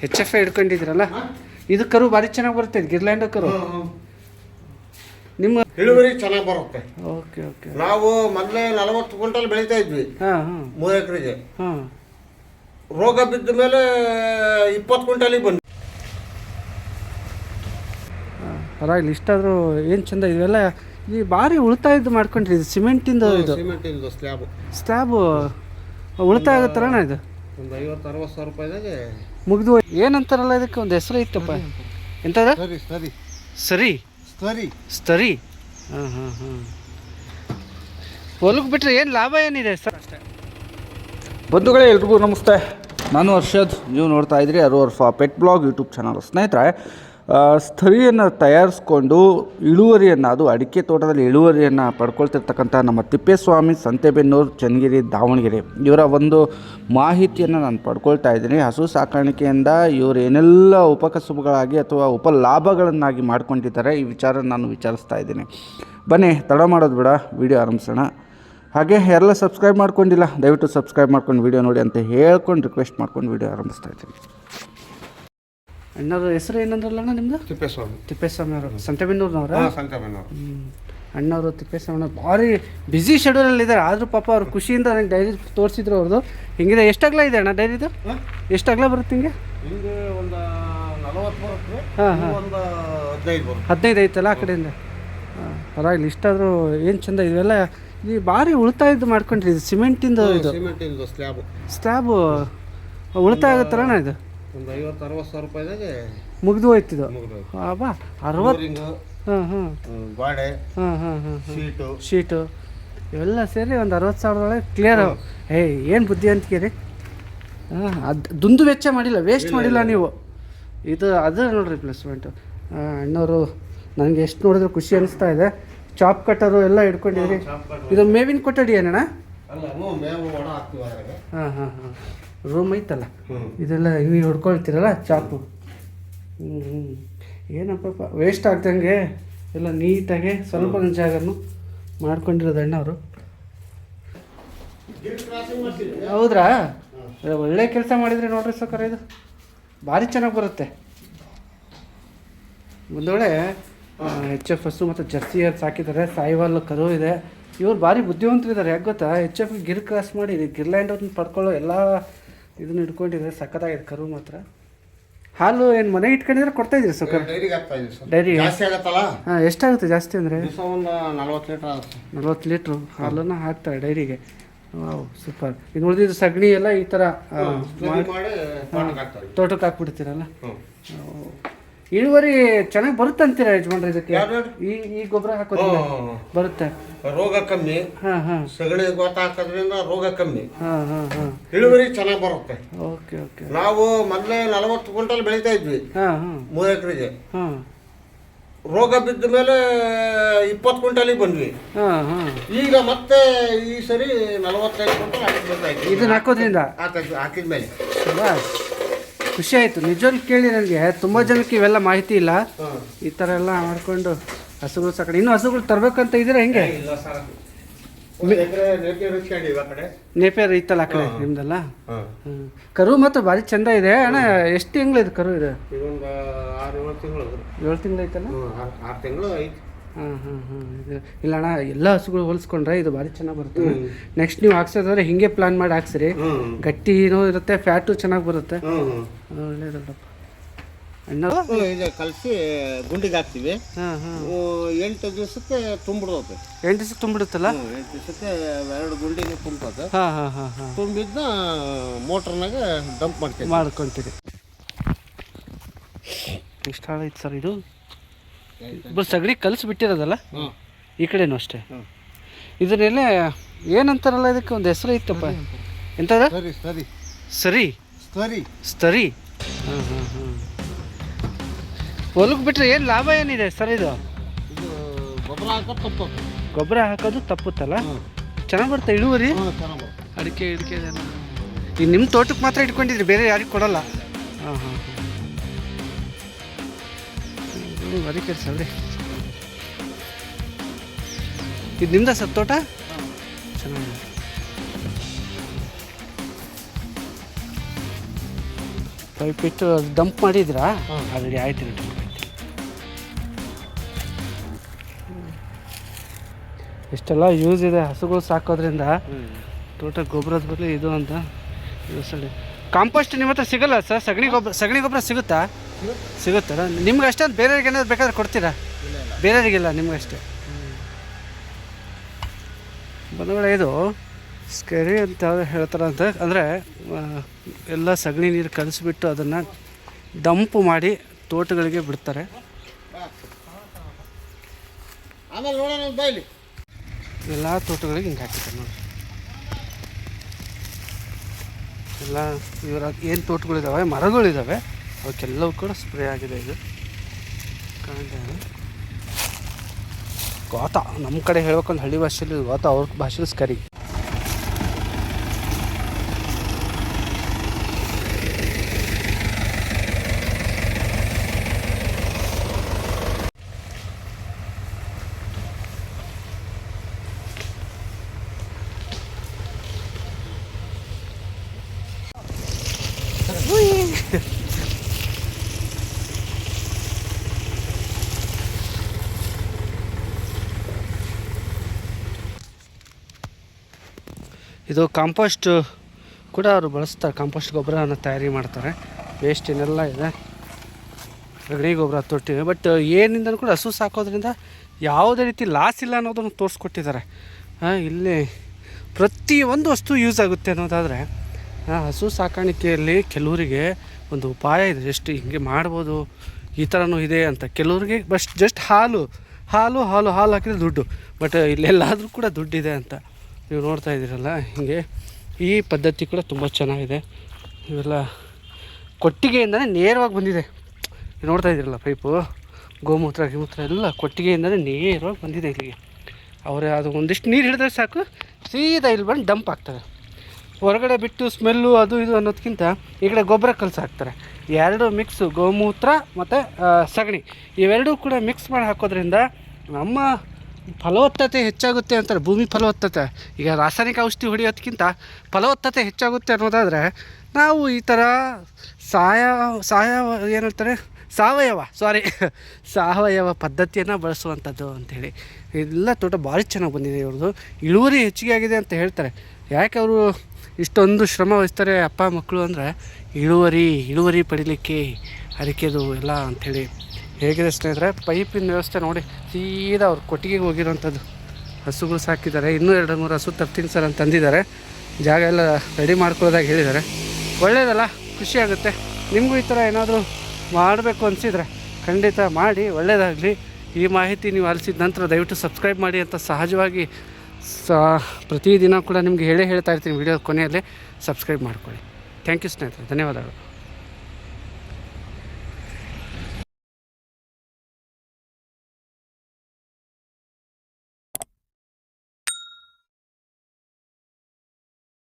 H F ಹಿಡ್ಕೊಂಡಿದ್ರಲ್ಲ ಇದು ಕರು ಭಾರಿ ಚೆನ್ನಾಗಿ ಬರುತ್ತೆ ಇದು ಗಿರ್ಲ್ಯಾಂಡ್ ಕರು. ನಿಮ್ಮ ಇಳುವರಿ ಚೆನ್ನಾಗಿ ಬರುತ್ತೆ. Okay okay. ನಾವು ಮೊದಲೇ ನಲವತ್ತು ಕ್ವಿಂಟಲ್ ಬೆಳೀತಾ ಇದ್ವಿ. ಹಾಂ ಹಾಂ. ಮೂರು ಎಕರೆಗೆ. ಹಾಂ. ರೋಗ ಬಿದ್ದ ಮೇಲೆ ಇಪ್ಪತ್ತು ಕ್ವಿಂಟಲಿಗೆ ಬಂದ್ವಿ. ಪರವಾಗಿಲ್ಲ ಇಷ್ಟಾದರೂ ಏನು ಚಂದ ಇವೆಲ್ಲ ಈ ಭಾರಿ ಉಳಿತಾಯದ್ದು ಮಾಡ್ಕೊಂಡ್ರಿ ಇದು ಸಿಮೆಂಟಿಂದ ಇದು. Cement slab. ಸ್ಲ್ಯಾಬ್ ಸ್ಲ್ಯಾಬು ಉಳಿತಾಯ ಆಗುತ್ತಲ್ಲಣ್ಣ ಇದು? ಒಂದು ಐವತ್ತು ಅರವತ್ತು ಸಾವಿರ ರೂಪಾಯಿದಾಗೆ ಮುಗಿದು ಏನಂತಾರಲ್ಲ ಇದಕ್ಕೆ? ಒಂದು ಹೆಸರು ಇತ್ತಪ್ಪ. ಎಂತದ? ಸರಿ ಸರಿ. ಸರಿ. ಸರಿ. ಸ್ತರಿ ಹಾಂ ಹಾಂ ಹಾಂ. ಹೊಲಕ್ಕೆ ಬಿಟ್ಟರೆ ಏನು ಲಾಭ ಏನಿದೆ? ಸರ್ ಅಷ್ಟೇ ಬಂಧುಗಳೇ ಎಲ್ರಿಗೂ ನಮಸ್ತೆ. ನಾನು ಹರ್ಷದ್ ನೀವು ನೋಡ್ತಾ ಇದ್ರಿ ಅರು ಫಾ ಪೆಟ್ ಬ್ಲಾಗ್ ಯೂಟ್ಯೂಬ್ ಚಾನಲ್. ಸ್ನೇಹಿತರೆ ಸ್ಥಳಿಯನ್ನು ತಯಾರಿಸ್ಕೊಂಡು ಇಳುವರಿಯನ್ನು, ಅದು ಅಡಿಕೆ ತೋಟದಲ್ಲಿ ಇಳುವರಿಯನ್ನು ಪಡ್ಕೊಳ್ತಿರ್ತಕ್ಕಂಥ ನಮ್ಮ ತಿಪ್ಪೇಸ್ವಾಮಿ, ಸಂತೆಬೆನ್ನೂರು, ಚನ್ನಗಿರಿ, ದಾವಣಗೆರೆ ಇವರ ಒಂದು ಮಾಹಿತಿಯನ್ನು ನಾನು ಪಡ್ಕೊಳ್ತಾ ಇದ್ದೀನಿ. ಹಸು ಸಾಕಾಣಿಕೆಯಿಂದ ಇವರು ಏನೆಲ್ಲ ಉಪಕಸುಬುಗಳಾಗಿ ಅಥವಾ ಉಪ ಲಾಭಗಳನ್ನಾಗಿ ಮಾಡ್ಕೊಂಡಿದ್ದಾರೆ ಈ ವಿಚಾರ ನಾನು ವಿಚಾರಿಸ್ತಾ ಇದ್ದೀನಿ. ಬನ್ನಿ, ತಡ ಮಾಡೋದು ಬೇಡ, ವಿಡಿಯೋ ಆರಂಭಿಸೋಣ. ಹಾಗೆ ಎಲ್ಲ ಸಬ್ಸ್ಕ್ರೈಬ್ ಮಾಡ್ಕೊಂಡಿಲ್ಲ, ದಯವಿಟ್ಟು ಸಬ್ಸ್ಕ್ರೈಬ್ ಮಾಡ್ಕೊಂಡು ವಿಡಿಯೋ ನೋಡಿ ಅಂತ ಹೇಳ್ಕೊಂಡು ರಿಕ್ವೆಸ್ಟ್ ಮಾಡ್ಕೊಂಡು ವಿಡಿಯೋ ಆರಂಭಿಸ್ತಾ ಇದ್ದೀನಿ. ಅಣ್ಣವ್ರ ಹೆಸರು ಏನಂದ್ರಲ್ಲಣ್ಣ ನಿಮ್ದು? ತಿಪ್ಪೇಸ್ವಾಮಿ. ತಿಪ್ಪೇಸ್ವಾಮಿ ಅವರು. ಸಂತೆಬೆನ್ನೂರ್ನವರ? ಸಂತೆಬೆನ್ನೂರು ಅಣ್ಣವರು ತಿಪ್ಪೇಸ್ವಾಮಿ ಭಾರಿ ಬ್ಯುಸಿ ಶೆಡ್ಯೂಲಲ್ಲಿ ಇದ್ದಾರೆ. ಆದರೂ ಪಾಪ ಅವ್ರು ಖುಷಿಯಿಂದ ನನಗೆ ಡೈರಿ ತೋರಿಸಿದ್ರು ಅವ್ರದ್ದು. ಹಿಂಗಿದೆ? ಎಷ್ಟು ಅಗಲ ಇದೆ ಅಣ್ಣ ಡೈರಿದು ಎಷ್ಟು ಅಗಲ ಬರುತ್ತೆ ಹಿಂಗೆ ಹಿಂಗೆ ಒಂದು ಹಾಂ ಹಾಂ. ಹದಿನೈದು ಐತಲ್ಲ ಆ ಕಡೆಯಿಂದ? ಹಾಂ ಪರವಾಗಿಲ್ಲ ಇಷ್ಟಾದರೂ ಏನು ಚಂದ ಇವೆಲ್ಲ ಈ ಭಾರಿ ಉಳಿತಾಯದ್ದು ಮಾಡ್ಕೊಂಡ್ರಿ ಇದು ಸಿಮೆಂಟಿಂದು ಇಂದು ಸ್ಲ್ಯಾಬ್ ಸ್ಲ್ಯಾಬು ಉಳಿತಾಯ ಆಗುತ್ತಲ್ಲಣ್ಣ ಇದು? ಒಂದು ಐವತ್ತು ಅರವತ್ತು ಸಾವಿರ ರೂಪಾಯಿದಾಗೆ ಮುಗಿದು ಹೋಯ್ತಿದ್ದು ಮುಗಿದು ಬಾ. ಅರವತ್ತು ಹಾಂ ಹಾಂ. ಗಾಡೆ ಹಾಂ ಹಾಂ ಹಾಂ ಶೀಟು. ಶೀಟು. ಇವೆಲ್ಲ ಸೇರಿ ಒಂದು ಅರವತ್ತು ಸಾವಿರದೊಳಗೆ ಕ್ಲಿಯರ್ ಏ ಏನು ಬುದ್ಧಿ ಅಂತೀರಿ ಹಾಂ ಅದು ದುಂದು ವೆಚ್ಚ ಮಾಡಿಲ್ಲ ವೇಸ್ಟ್ ಮಾಡಿಲ್ಲ ನೀವು. ಇದು ಅದು ನೋಡಿರಿ ಪ್ಲೇಸ್ಮೆಂಟು ಅಣ್ಣವರು ನನಗೆ ಎಷ್ಟು ನೋಡಿದ್ರೆ ಖುಷಿ ಅನಿಸ್ತಾ ಇದೆ. ಚಾಪ್ ಕಟ್ಟರು ಎಲ್ಲ ಇಟ್ಕೊಂಡಿದ್ರಿ ಇದು ಮೇವಿನ ಕೊಠಡಿ ಏನಣ್ಣ? ಹಾಂ ಹಾಂ ಹಾಂ. ರೂಮ್ ಐತಲ್ಲ? ಇದೆಲ್ಲ ನೀವು ಹೊಡ್ಕೊಳ್ತೀರಲ್ಲ ಚಾಕು. ಹ್ಞೂ ಹ್ಞೂ ಏನಪ್ಪ ವೇಸ್ಟ್ ಆಗ್ದಂಗೆ ಎಲ್ಲ ನೀಟಾಗಿ ಸ್ವಲ್ಪ ಒಂದು ಜಾಗನು ಮಾಡ್ಕೊಂಡಿರೋದು ಅಣ್ಣವರು. ಹೌದ್ರಾ? ಒಳ್ಳೆ ಕೆಲಸ ಮಾಡಿದ್ರಿ ನೋಡ್ರಿ ಸಕರ ಇದು. ಭಾರಿ ಚೆನ್ನಾಗಿ ಬರುತ್ತೆ. ಒಂದೊಳ್ಳೆ ಎಚ್ ಎಫ್ ಹಸು ಮತ್ತು ಜರ್ಸಿ ಅದು ಸಾಕಿದ್ದಾರೆ ಸಾಯಿವಾಲ್ ಕರು ಇದೆ. ಇವ್ರು ಭಾರಿ ಬುದ್ಧಿವಂತರಿದ್ದಾರೆ ಯಾಕೆ ಗೊತ್ತಾ? ಎಚ್ ಎಫ್ ಗಿರ್ ಕ್ರಾಸ್ ಮಾಡಿ ಗಿರ್ಲ್ಯಾಂಡ್ ಅವ್ರನ್ನ ಪಡ್ಕೊಳ್ಳೋ ಎಲ್ಲ ಇದನ್ನ ಹಿಡ್ಕೊಂಡಿದ್ರೆ ಸಖತ್ತಾಗಿದೆ ಕರು ಮಾತ್ರ. ಹಾಲು ಏನು ಮನೆ ಇಟ್ಕೊಂಡಿದ್ರೆ ಕೊಡ್ತಾ ಇದ್ದೀರಿ ಡೈರಿಗೆ ಹಾಕ್ತಾ ಸರ್. ಡೈರಿ ಜಾಸ್ತಿ ಆಗತ್ತಲ್ಲ? ಹಾಂ ಎಷ್ಟಾಗುತ್ತೆ ಜಾಸ್ತಿ ಅಂದರೆ? ದಿವಸ ಒಂದು ನಲ್ವತ್ತು ಲೀಟ್ರ್ ಆಗುತ್ತೆ. ನಲ್ವತ್ತು ಲೀಟ್ರು? ಹಾಲನ್ನು ಹಾಕ್ತಾರೆ ಡೈರಿಗೆ. Wow super. ಇದು ಉಳಿದಿದ್ದು ಸಗಣಿ ಎಲ್ಲ ಈ ಥರ ತೋಟಕ್ಕೆ ಹಾಕ್ಬಿಡ್ತೀರಲ್ಲ? ಇಳುವರಿ ಚೆನ್ನಾಗಿ ಬರುತ್ತೆ ಅಂತೀರಾ ಯಜಮಾನ್ರೆ ಇದಕ್ಕೆ? ಈ ಈ ಗೊಬ್ಬರ ಹಾಕೋದ್ರಿಂದ ಬರುತ್ತೆ. ರೋಗ ಕಮ್ಮಿ. ಹಾಂ ಹಾಂ. ಸಗಣಿ ಗೊತ್ತ ಹಾಕೋದ್ರಿಂದ ರೋಗ ಕಮ್ಮಿ. ಹಾಂ ಹಾಂ ಹಾಂ. ಇಳುವರಿ ಚೆನ್ನಾಗಿ ಬರುತ್ತೆ. Okay okay. ನಾವು ಮೊದಲೇ ನಲವತ್ತು ಕ್ವಿಂಟಲ್ ಬೆಳೀತಾ ಇದ್ವಿ. ಹಾಂ ಹಾಂ. ಮೂರು ಎಕರೆಗೆ. ಹಾಂ. ರೋಗ ಬಿದ್ದ ಮೇಲೆ ಇಪ್ಪತ್ತು ಕ್ವಿಂಟಲಿಗೆ ಬಂದ್ವಿ. ಹಾಂ ಹಾಂ. ಈಗ ಮತ್ತೆ ಈ ಸರಿ ನಲವತ್ತೈದು ಕ್ವಿಂಟಲ್ ಹಾಕಿ ಇದನ್ನ ಹಾಕೋದ್ರಿಂದ? ಹಾಕಿದ್ ಹಾಕಿದ್ಮೇಲೆ. ಸುಭಾಷ್ ಖುಷಿ ಆಯಿತು. ನಿಜವಾಗ್ಲು ಕೇಳಿ ನನಗೆ ತುಂಬ ಜನಕ್ಕೆ ಇವೆಲ್ಲ ಮಾಹಿತಿ ಇಲ್ಲ. ಈ ಥರ ಎಲ್ಲ ಮಾಡಿಕೊಂಡು ಹಸುಗಳು ಸಾಕಡೆ ಇನ್ನೂ ಹಸುಗಳು ತರಬೇಕಂತ ಇದ್ದೀರಾ ಹೆಂಗೆ? ನೇಪಿಯರ್ ಐತಲ್ಲ ಆ ಕಡೆ ನಿಮ್ದಲ್ಲ? ಕರು ಮತ್ತು ಭಾರಿ ಚಂದ ಇದೆ. ಅಣ್ಣ ಎಷ್ಟು ತಿಂಗಳು ಇದು ಕರು ಇದೆ? ಏಳು ತಿಂಗಳು ಐತಲ್ಲ? ಆರು ತಿಂಗಳು ಐತಿ. ಹಾಂ ಹಾಂ ಹಾಂ ಇದು ಇಲ್ಲ ಅಣ್ಣ ಎಲ್ಲ ಹಸುಗಳು ಹೋಲಿಸ್ಕೊಂಡ್ರೆ ಇದು ಭಾರಿ ಚೆನ್ನಾಗಿ ಬರುತ್ತೆ. ನೆಕ್ಸ್ಟ್ ನೀವು ಹಾಕ್ಸೋದಾದ್ರೆ ಹಿಂಗೆ ಪ್ಲಾನ್ ಮಾಡಿ ಹಾಕ್ಸಿರಿ. ಗಟ್ಟಿನೂ ಇರುತ್ತೆ ಫ್ಯಾಟು ಚೆನ್ನಾಗಿ ಬರುತ್ತೆ. ಒಳ್ಳೇದಲ್ಲಪ್ಪ. ಅಣ್ಣ? ಇದು ಕಲಸಿ ಗುಂಡಿಗೆ ಹಾಕ್ತೀವಿ. ಹಾಂ ಹಾಂ. ಎಂಟು ದಿವಸಕ್ಕೆ ತುಂಬಿಡೋದು ಎಂಟು ದಿವಸಕ್ಕೆ ತುಂಬಿಡುತ್ತಲ್ಲ? ಎಂಟು ದಿವಸಕ್ಕೆ ಎರಡು ಗುಂಡಿಗೆ ತುಂಬೋದು ಹಾಂ ಹಾಂ ಹಾಂ ಹಾಂ. ತುಂಬಿದ್ದ ಮೋಟ್ರ್ನಾಗ ಡಂಪ್ ಮಾಡ್ತೀವಿ. ಮಾಡ್ಕೊತೀರಿ. ಇಷ್ಟ ಐತೆ ಸರ್ ಇದು? ಇಬ್ಬರು ಸಗಣಿ ಕಲಿಸಿ ಬಿಟ್ಟಿರೋದಲ್ಲ ಈ ಕಡೆನೂ ಅಷ್ಟೇ. ಇದನ್ನೆಲ್ಲ ಏನಂತಾರಲ್ಲ ಇದಕ್ಕೆ? ಒಂದು ಹೆಸರು ಇತ್ತಪ್ಪ. ಎಂತದ? ಸರಿ ಸರಿ. ಸರಿ. ಸರಿ. ಸ್ತರಿ ಹಾಂ ಹಾಂ ಹಾಂ ಹೊಲಕ್ಕೆ ಬಿಟ್ಟರೆ ಏನು ಲಾಭ ಏನಿದೆ ಸರ್ ಇದು? ಇದು ಗೊಬ್ಬರ ಹಾಕೋದು ತಪ್ಪು. ಗೊಬ್ಬರ ಹಾಕೋದು ತಪ್ಪುತ್ತಲ್ಲ? ಚೆನ್ನಾಗಿ ಬರುತ್ತೆ ಇಳುವರಿ. ಅಡಿಕೆ ಇಡಿಕೆ ಈಗ ನಿಮ್ಮ ತೋಟಕ್ಕೆ ಮಾತ್ರ ಇಟ್ಕೊಂಡಿದ್ರಿ ಬೇರೆ ಯಾರಿಗೂ ಕೊಡಲ್ಲ. ಹಾಂ ಹಾಂ ಕೆಲಸ ಅಲ್ರಿ ಇದು ನಿಮ್ದ ಸರ್ ತೋಟ? ಚೆನ್ನಾಗಿದೆ. ಪೈಪ್ ಇಟ್ಟು ಡಂಪ್ ಮಾಡಿದ್ರಾ ಆಲ್ರೆಡಿ ಆಯ್ತು ರೀ ಇಷ್ಟೆಲ್ಲ ಯೂಸ್ ಇದೆ ಹಸುಗಳು ಸಾಕೋದ್ರಿಂದ ತೋಟ ಗೊಬ್ಬರದ ಬದಲು ಇದು ಅಂತ. ಯೂಸ್ ಮಾಡಿ ಕಾಂಪೋಸ್ಟ್ ನಿಮ್ಮ ಹತ್ರ ಸಿಗಲ್ಲ ಸರ್? ಸಗಣಿ ಗೊಬ್ಬರ ಸಗಣಿ ಗೊಬ್ಬರ ಸಿಗುತ್ತಾ? ಸಿಗುತ್ತಾ? ನಿಮ್ಗೆ ಅಷ್ಟೇ ಬೇರೆಯವ್ರಿಗೆ ಏನಾದ್ರು ಬೇಕಾದ್ರೆ ಕೊಡ್ತೀರಾ? ಬೇರೆಯವರಿಗಿಲ್ಲ ನಿಮಗಷ್ಟೇ ಬಂಧುಗಳೇ ಇದು ಸ್ಕೆರಿ ಅಂತ ಹೇಳ್ತಾರೆ ಅಂತ. ಅಂದರೆ ಎಲ್ಲ ಸಗಣಿ ನೀರು ಕಲಿಸ್ಬಿಟ್ಟು ಅದನ್ನು ಡಂಪ್ ಮಾಡಿ ತೋಟಗಳಿಗೆ ಬಿಡ್ತಾರೆ. ಆಮೇಲೆ ನೋಡೋಣ ಬಾಯ್ಲಿ ಎಲ್ಲ ತೋಟಗಳಿಗೆ ಹಿಂಗೆ ಹಾಕಿದ್ದಾರೆ ನೋಡಿ. ಎಲ್ಲ ಇವರ ಏನು ತೋಟಗಳಿದ್ದಾವೆ ಮರಗಳಿದ್ದಾವೆ ಅವಕ್ಕೆಲ್ಲವೂ ಕೂಡ ಸ್ಪ್ರೇ ಆಗಿದೆ ಇದು. ಗೋತ ನಮ್ಮ ಕಡೆ ಹೇಳ್ಬೇಕಂದ್ರೆ ಹಳ್ಳಿ ಭಾಷೆಯಲ್ಲಿ ಗೋತ ಅವ್ರ ಭಾಷೆಯಲ್ಲಿ ಸ್ಕರಿ ಇದು ಕಾಂಪೋಸ್ಟ್ ಕೂಡ ಅವರು ಬಳಸ್ತಾರೆ. ಕಾಂಪೋಸ್ಟ್ ಗೊಬ್ಬರನ ತಯಾರಿ ಮಾಡ್ತಾರೆ. ವೇಸ್ಟ್ ಏನೆಲ್ಲ ಇದೆ. ಸಗಣಿ ಗೊಬ್ಬರ ತೊಟ್ಟಿವೆ ಬಟ್ ಏನಿಂದ ಕೂಡ ಹಸು ಸಾಕೋದ್ರಿಂದ ಯಾವುದೇ ರೀತಿ ಲಾಸ್ ಇಲ್ಲ ಅನ್ನೋದನ್ನು ತೋರಿಸ್ಕೊಟ್ಟಿದ್ದಾರೆ. ಇಲ್ಲಿ ಪ್ರತಿಯೊಂದು ವಸ್ತು ಯೂಸ್ ಆಗುತ್ತೆ ಅನ್ನೋದಾದರೆ ಹಸು ಸಾಕಾಣಿಕೆಯಲ್ಲಿ ಕೆಲವರಿಗೆ ಒಂದು ಉಪಾಯ ಇದೆ. ಜಸ್ಟ್ ಹಿಂಗೆ ಮಾಡ್ಬೋದು, ಈ ಥರನೂ ಇದೆ ಅಂತ. ಕೆಲವರಿಗೆ ಬಸ್ ಜಸ್ಟ್ ಹಾಲು ಹಾಲು ಹಾಲು ಹಾಲು ಹಾಕಿದರೆ ದುಡ್ಡು. ಬಟ್ ಇಲ್ಲೆಲ್ಲಾದರೂ ಕೂಡ ದುಡ್ಡಿದೆ ಅಂತ. ನೀವು ನೋಡ್ತಾ ಇದ್ದೀರಲ್ಲ, ಹೀಗೆ ಈ ಪದ್ಧತಿ ಕೂಡ ತುಂಬ ಚೆನ್ನಾಗಿದೆ. ಇವೆಲ್ಲ ಕೊಟ್ಟಿಗೆಯಿಂದನೇ ನೇರವಾಗಿ ಬಂದಿದೆ. ನೋಡ್ತಾ ಇದ್ದೀರಲ್ಲ ಪೈಪು, ಗೋಮೂತ್ರ, ಗಿಮೂತ್ರ ಎಲ್ಲ ಕೊಟ್ಟಿಗೆಯಿಂದನೇ ನೇರವಾಗಿ ಬಂದಿದೆ ಇಲ್ಲಿಗೆ. ಅವರೇ ಅದು ಒಂದಿಷ್ಟು ನೀರು ಹಿಡಿದ್ರೆ ಸಾಕು, ಸೀದಾ ಇಲ್ಲಿ ಬಂದು ಡಂಪ್ ಆಗ್ತದೆ. ಹೊರಗಡೆ ಬಿಟ್ಟು ಸ್ಮೆಲ್ಲು ಅದು ಇದು ಅನ್ನೋದಕ್ಕಿಂತ ಈ ಕಡೆ ಗೊಬ್ಬರ ಕಲಸಿ ಹಾಕ್ತಾರೆ. ಎರಡು ಮಿಕ್ಸು ಗೋಮೂತ್ರ ಮತ್ತು ಸಗಣಿ. ಇವೆರಡೂ ಕೂಡ ಮಿಕ್ಸ್ ಮಾಡಿ ಹಾಕೋದ್ರಿಂದ ನಮ್ಮ ಫಲವತ್ತತೆ ಹೆಚ್ಚಾಗುತ್ತೆ ಅಂತಾರೆ, ಭೂಮಿ ಫಲವತ್ತತೆ. ಈಗ ರಾಸಾಯನಿಕ ಔಷಧಿ ಹೊಡೆಯೋದಕ್ಕಿಂತ ಫಲವತ್ತತೆ ಹೆಚ್ಚಾಗುತ್ತೆ ಅನ್ನೋದಾದರೆ, ನಾವು ಈ ಥರ ಸಾಯ ಏನು ಹೇಳ್ತಾರೆ? ಸಾವಯವ ಸಾರಿ ಸಾವಯವ ಪದ್ಧತಿಯನ್ನು ಬಳಸುವಂಥದ್ದು ಅಂಥೇಳಿ. ಎಲ್ಲ ತೋಟ ಭಾರಿ ಚೆನ್ನಾಗಿ ಬಂದಿದೆ ಇವ್ರದ್ದು. ಇಳುವರಿ ಹೆಚ್ಚಿಗೆ ಆಗಿದೆ ಅಂತ ಹೇಳ್ತಾರೆ. ಯಾಕೆ ಅವರು ಇಷ್ಟೊಂದು ಶ್ರಮ ವಹಿಸ್ತಾರೆ ಅಪ್ಪ ಮಕ್ಕಳು ಅಂದರೆ, ಇಳುವರಿ ಇಳುವರಿ ಪಡಿಲಿಕ್ಕೆ, ಅಡಿಕೆದು ಎಲ್ಲ ಅಂಥೇಳಿ. ಹೇಗಿದೆ ಸ್ನೇಹಿತರೆ? ಪೈಪಿನ ವ್ಯವಸ್ಥೆ ನೋಡಿ, ಸೀದಾ ಅವ್ರು ಕೊಟ್ಟಿಗೆಗೆ ಹೋಗಿರೋಂಥದ್ದು ಹಸುಗಳು ಸಾಕಿದ್ದಾರೆ. ಇನ್ನೂ ಎರಡು ಮೂರು ಹಸು ತರ್ತೀನಿ ಸರ್ ಅಂತ ಅಂದಿದ್ದಾರೆ ಜಾಗ ಎಲ್ಲ ರೆಡಿ ಮಾಡ್ಕೊಳ್ಳೋದಾಗಿ ಹೇಳಿದ್ದಾರೆ. ಒಳ್ಳೆಯದಲ್ಲ ಖುಷಿ ಆಗುತ್ತೆ. ನಿಮಗೂ ಈ ಥರ ಏನಾದರೂ ಮಾಡಬೇಕು ಅನಿಸಿದರೆ ಖಂಡಿತ ಮಾಡಿ. ಒಳ್ಳೆಯದಾಗಲಿ ಈ ಮಾಹಿತಿ ನೀವು ಅಲಿಸಿದ ನಂತರ ದಯವಿಟ್ಟು ಸಬ್ಸ್ಕ್ರೈಬ್ ಮಾಡಿ ಅಂತ ಸಹಜವಾಗಿ ಸ, ಪ್ರತಿದಿನ ಕೂಡ ನಿಮಗೆ ಹೇಳೇ ಹೇಳ್ತಾ ಇರ್ತೀನಿ ವಿಡಿಯೋ ಕೊನೆಯಲ್ಲಿ. ಸಬ್ಸ್ಕ್ರೈಬ್ ಮಾಡ್ಕೊಳ್ಳಿ. ಥ್ಯಾಂಕ್ ಯು ಸ್ನೇಹಿತರೆ. ಧನ್ಯವಾದಗಳು.